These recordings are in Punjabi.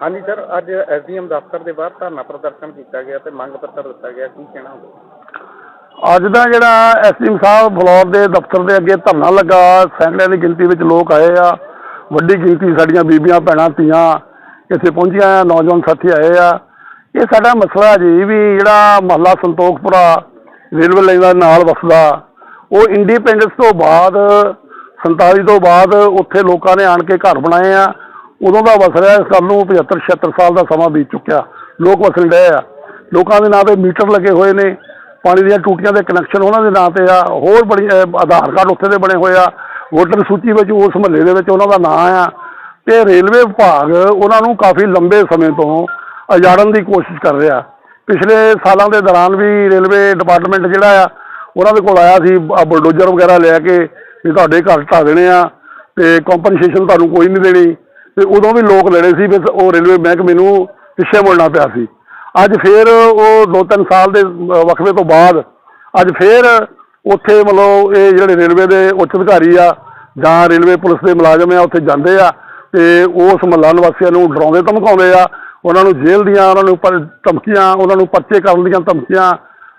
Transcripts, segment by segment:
ਹਾਂਜੀ, ਸਰ, ਅੱਜ ਐਸਡੀਐਮ ਦਫ਼ਤਰ ਦੇ ਬਾਹਰ ਧਰਨਾ ਪ੍ਰਦਰਸ਼ਨ ਕੀਤਾ ਗਿਆ ਤੇ ਮੰਗ ਪੱਤਰ ਦਿੱਤਾ ਗਿਆ। ਕੀ ਕਹਿਣਾ ਹੋਵੇ ਅੱਜ ਦਾ ਜਿਹੜਾ ਐਸਐਮ ਸਾਹਿਬ ਫਲੋਰ ਦੇ ਦਫ਼ਤਰ ਦੇ ਅੱਗੇ ਧਰਨਾ ਲੱਗਾ, ਸੈਂਕੜਿਆਂ ਦੀ ਗਿਣਤੀ ਵਿੱਚ ਲੋਕ ਆਏ ਆ। ਵੱਡੀ ਗਿਣਤੀ ਸਾਡੀਆਂ ਬੀਬੀਆਂ, ਭੈਣਾਂ, ਧੀਆਂ ਇੱਥੇ ਪਹੁੰਚੀਆਂ ਆ, ਨੌਜਵਾਨ ਸਾਥੀ ਆਏ ਆ। ਇਹ ਸਾਡਾ ਮਸਲਾ ਜੀ ਵੀ ਜਿਹੜਾ ਮਹੱਲਾ ਸੰਤੋਖਪੁਰਾ ਰੇਲਵੇ ਲਾਈਨ ਦਾ ਨਾਲ ਵਸਦਾ, ਉਹ ਇੰਡੀਪੈਂਡੈਂਸ ਤੋਂ ਬਾਅਦ 47 ਤੋਂ ਬਾਅਦ ਉੱਥੇ ਲੋਕਾਂ ਨੇ ਆਣ ਕੇ ਘਰ ਬਣਾਏ ਆ। ਉਦੋਂ ਦਾ ਵਸ ਰਿਹਾ ਇਸ ਗੱਲ ਨੂੰ 75 76 ਸਾਲ ਦਾ ਸਮਾਂ ਬੀਤ ਚੁੱਕਿਆ। ਲੋਕ ਵਸਣ ਡਏ ਆ। ਲੋਕਾਂ ਦੇ ਨਾਂ ਤੇ ਮੀਟਰ ਲੱਗੇ ਹੋਏ ਨੇ। ਪਾਣੀ ਦੀਆਂ ਟੂਟੀਆਂ ਦੇ ਕਨੈਕਸ਼ਨ ਉਹਨਾਂ ਦੇ ਨਾਂ ਤੇ ਆ। ਹੋਰ ਬੜੀ ਆਧਾਰ ਕਾਰਡ ਉੱਥੇ ਦੇ ਬਣੇ ਹੋਏ ਆ। ਵੋਟਰ ਸੂਚੀ ਵਿੱਚ ਉਸ ਮਹੱਲੇ ਦੇ ਵਿੱਚ ਉਹਨਾਂ ਦਾ ਨਾਂ ਆ। ਤੇ ਰੇਲਵੇ ਵਿਭਾਗ ਉਹਨਾਂ ਨੂੰ ਕਾਫੀ ਲੰਬੇ ਸਮੇਂ ਤੋਂ ਉਜਾੜਨ ਦੀ ਕੋਸ਼ਿਸ਼ ਕਰ ਰਿਹਾ। ਪਿਛਲੇ ਸਾਲਾਂ ਦੇ ਦੌਰਾਨ ਵੀ ਰੇਲਵੇ ਡਿਪਾਰਟਮੈਂਟ ਜਿਹੜਾ ਆ, ਉਹਨਾਂ ਦੇ ਕੋਲ ਆਇਆ ਸੀ। ਬਲਡੋਜਰ ਵਗੈਰਾ ਲੈ ਕੇ ਵੀ ਤੁਹਾਡੇ ਘਰ ਢਾਹ ਦੇਣੇ ਆ। ਤੇ ਕੰਪਨਸੇਸ਼ਨ ਤੁਹਾਨੂੰ ਕੋਈ ਨਹੀਂ ਦੇਣੀ। ਤੇ ਉਦੋਂ ਵੀ ਲੋਕ ਲੜੇ ਸੀ ਫਿਰ ਉਹ ਰੇਲਵੇ ਮਹਿਕਮੇ ਨੂੰ ਪਿੱਛੇ ਮੁੜਨਾ ਪਿਆ ਸੀ। ਅੱਜ ਫਿਰ ਉਹ ਦੋ ਤਿੰਨ ਸਾਲ ਦੇ ਵਕਫੇ ਤੋਂ ਬਾਅਦ ਅੱਜ ਫਿਰ ਉੱਥੇ ਮਤਲਬ ਇਹ ਜਿਹੜੇ ਰੇਲਵੇ ਦੇ ਉੱਚ ਅਧਿਕਾਰੀ ਆ ਜਾਂ ਰੇਲਵੇ ਪੁਲਿਸ ਦੇ ਮੁਲਾਜ਼ਮ ਆ, ਉੱਥੇ ਜਾਂਦੇ ਆ ਤੇ ਉਸ ਮਹੱਲਾ ਨਿਵਾਸੀਆਂ ਨੂੰ ਡਰਾਉਂਦੇ, ਧਮਕਾਉਂਦੇ ਆ। ਉਹਨਾਂ ਨੂੰ ਜੇਲ੍ਹ ਦੀਆਂ ਉਹਨਾਂ ਨੂੰ ਪਰ, ਧਮਕੀਆਂ, ਉਹਨਾਂ ਨੂੰ ਪਰਚੇ ਕਰਨ ਦੀਆਂ ਧਮਕੀਆਂ,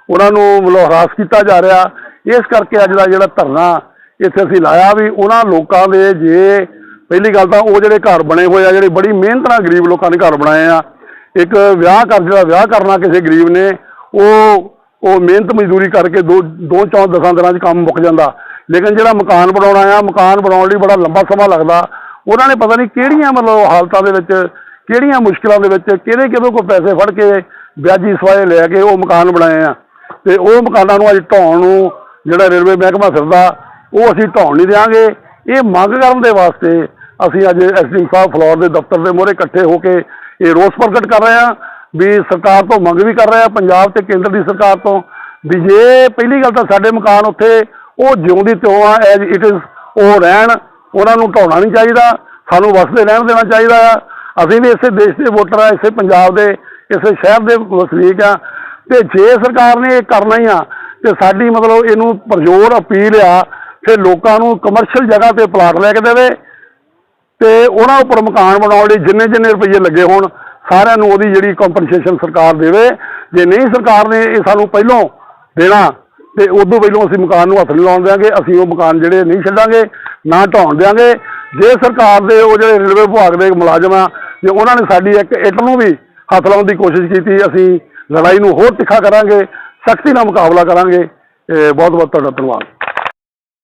ਉਹਨਾਂ ਨੂੰ ਮਤਲਬ ਹਰਾਸ ਕੀਤਾ ਜਾ ਰਿਹਾ। ਇਸ ਕਰਕੇ ਅੱਜ ਦਾ ਜਿਹੜਾ ਧਰਨਾ ਇੱਥੇ ਅਸੀਂ ਲਾਇਆ ਵੀ ਉਹਨਾਂ ਲੋਕਾਂ ਦੇ ਜੇ ਪਹਿਲੀ ਗੱਲ ਤਾਂ ਉਹ ਜਿਹੜੇ ਘਰ ਬਣੇ ਹੋਏ ਆ, ਜਿਹੜੇ ਬੜੀ ਮਿਹਨਤ ਨਾਲ ਗਰੀਬ ਲੋਕਾਂ ਨੇ ਘਰ ਬਣਾਏ ਆ, ਇੱਕ ਵਿਆਹ ਕਰ, ਜਿਹੜਾ ਵਿਆਹ ਕਰਨਾ ਕਿਸੇ ਗਰੀਬ ਨੇ, ਉਹ ਉਹ ਮਿਹਨਤ ਮਜ਼ਦੂਰੀ ਕਰਕੇ ਦੋ ਦੋ ਚੌਂ ਦਸਾਂ ਦਿਨਾਂ 'ਚ ਕੰਮ ਮੁੱਕ ਜਾਂਦਾ। ਲੇਕਿਨ ਜਿਹੜਾ ਮਕਾਨ ਬਣਾਉਣਾ ਆ, ਮਕਾਨ ਬਣਾਉਣ ਲਈ ਬੜਾ ਲੰਬਾ ਸਮਾਂ ਲੱਗਦਾ। ਉਹਨਾਂ ਨੇ ਪਤਾ ਨਹੀਂ ਕਿਹੜੀਆਂ ਮਤਲਬ ਹਾਲਤਾਂ ਦੇ ਵਿੱਚ, ਕਿਹੜੀਆਂ ਮੁਸ਼ਕਲਾਂ ਦੇ ਵਿੱਚ ਕਿਹਦੇ ਕਿਹਦੇ ਕੋਲ ਪੈਸੇ ਫੜ ਕੇ ਵਿਆਜੀ ਸਵਾਏ ਲੈ ਕੇ ਉਹ ਮਕਾਨ ਬਣਾਏ ਆ। ਤੇ ਉਹ ਮਕਾਨਾਂ ਨੂੰ ਅੱਜ ਢਾਉਣ ਨੂੰ ਜਿਹੜਾ ਰੇਲਵੇ ਮਹਿਕਮਾ ਫਿਰਦਾ, ਉਹ ਅਸੀਂ ਢਾਉਣ ਨਹੀਂ ਦਿਆਂਗੇ। ਇਹ ਮੰਗ ਕਰਨ ਦੇ ਵਾਸਤੇ ਅਸੀਂ ਅੱਜ ਐਸਡੀ ਸਾਹਿਬ ਫਲੋਰ ਦੇ ਦਫ਼ਤਰ ਦੇ ਮੂਹਰੇ ਇਕੱਠੇ ਹੋ ਕੇ ਇਹ ਰੋਸ ਪ੍ਰਗਟ ਕਰ ਰਹੇ ਹਾਂ ਵੀ ਸਰਕਾਰ ਤੋਂ ਮੰਗ ਵੀ ਕਰ ਰਹੇ ਹਾਂ, ਪੰਜਾਬ ਤੇ ਕੇਂਦਰ ਦੀ ਸਰਕਾਰ ਤੋਂ ਵੀ ਜੇ ਪਹਿਲੀ ਗੱਲ ਤਾਂ ਸਾਡੇ ਮਕਾਨ ਉੱਥੇ ਉਹ ਜਿਉਂਦੀ ਤਿਉਂ ਆ ਐਜ਼ ਇਟ ਇਜ਼ ਉਹ ਰਹਿਣ, ਉਹਨਾਂ ਨੂੰ ਢਾਉਣਾ ਨਹੀਂ ਚਾਹੀਦਾ, ਸਾਨੂੰ ਵਸਦੇ ਰਹਿਣ ਦੇਣਾ ਚਾਹੀਦਾ ਆ। ਅਸੀਂ ਵੀ ਇਸੇ ਦੇਸ਼ ਦੇ ਵੋਟਰ ਆ, ਇਸੇ ਪੰਜਾਬ ਦੇ, ਇਸੇ ਸ਼ਹਿਰ ਦੇ ਵਸਨੀਕ ਆ। ਤੇ ਜੇ ਸਰਕਾਰ ਨੇ ਇਹ ਕਰਨਾ ਹੀ ਆ, ਤੇ ਸਾਡੀ ਮਤਲਬ ਇਹਨੂੰ ਪਰਜ਼ੋਰ ਅਪੀਲ ਆ, ਫਿਰ ਲੋਕਾਂ ਨੂੰ ਕਮਰਸ਼ੀਅਲ ਜਗ੍ਹਾ ਤੇ ਪਲਾਟ ਲੈ ਕੇ ਦੇਵੇ ਤੇ ਉਹਨਾਂ ਉੱਪਰ ਮਕਾਨ ਬਣਾਉਣ ਲਈ ਜਿੰਨੇ ਜਿੰਨੇ ਰੁਪਏ ਲੱਗੇ ਹੋਣ, ਸਾਰਿਆਂ ਨੂੰ ਉਹਦੀ ਜਿਹੜੀ ਕੰਪਨਸੇਸ਼ਨ ਸਰਕਾਰ ਦੇਵੇ। ਜੇ ਨਹੀਂ ਸਰਕਾਰ ਨੇ ਇਹ ਸਾਨੂੰ ਪਹਿਲੋਂ ਦੇਣਾ, ਤੇ ਉਦੋਂ ਪਹਿਲੋਂ ਅਸੀਂ ਮਕਾਨ ਨੂੰ ਹੱਥ ਨਹੀਂ ਲਾਉਣ ਦਿਆਂਗੇ, ਅਸੀਂ ਉਹ ਮਕਾਨ ਜਿਹੜੇ ਨਹੀਂ ਛੱਡਾਂਗੇ, ਨਾ ਢਾਉਣ ਦਿਆਂਗੇ। ਜੇ ਸਰਕਾਰ ਦੇ ਉਹ ਜਿਹੜੇ ਰੇਲਵੇ ਵਿਭਾਗ ਦੇ ਮੁਲਾਜ਼ਮ ਆ, ਜੇ ਉਹਨਾਂ ਨੇ ਸਾਡੀ ਇੱਕ ਇੱਟ ਨੂੰ ਵੀ ਹੱਥ ਲਾਉਣ ਦੀ ਕੋਸ਼ਿਸ਼ ਕੀਤੀ, ਅਸੀਂ ਲੜਾਈ ਨੂੰ ਹੋਰ ਤਿੱਖਾ ਕਰਾਂਗੇ, ਸਖਤੀ ਨਾਲ ਮੁਕਾਬਲਾ ਕਰਾਂਗੇ। ਬਹੁਤ ਬਹੁਤ ਤੁਹਾਡਾ ਧੰਨਵਾਦ।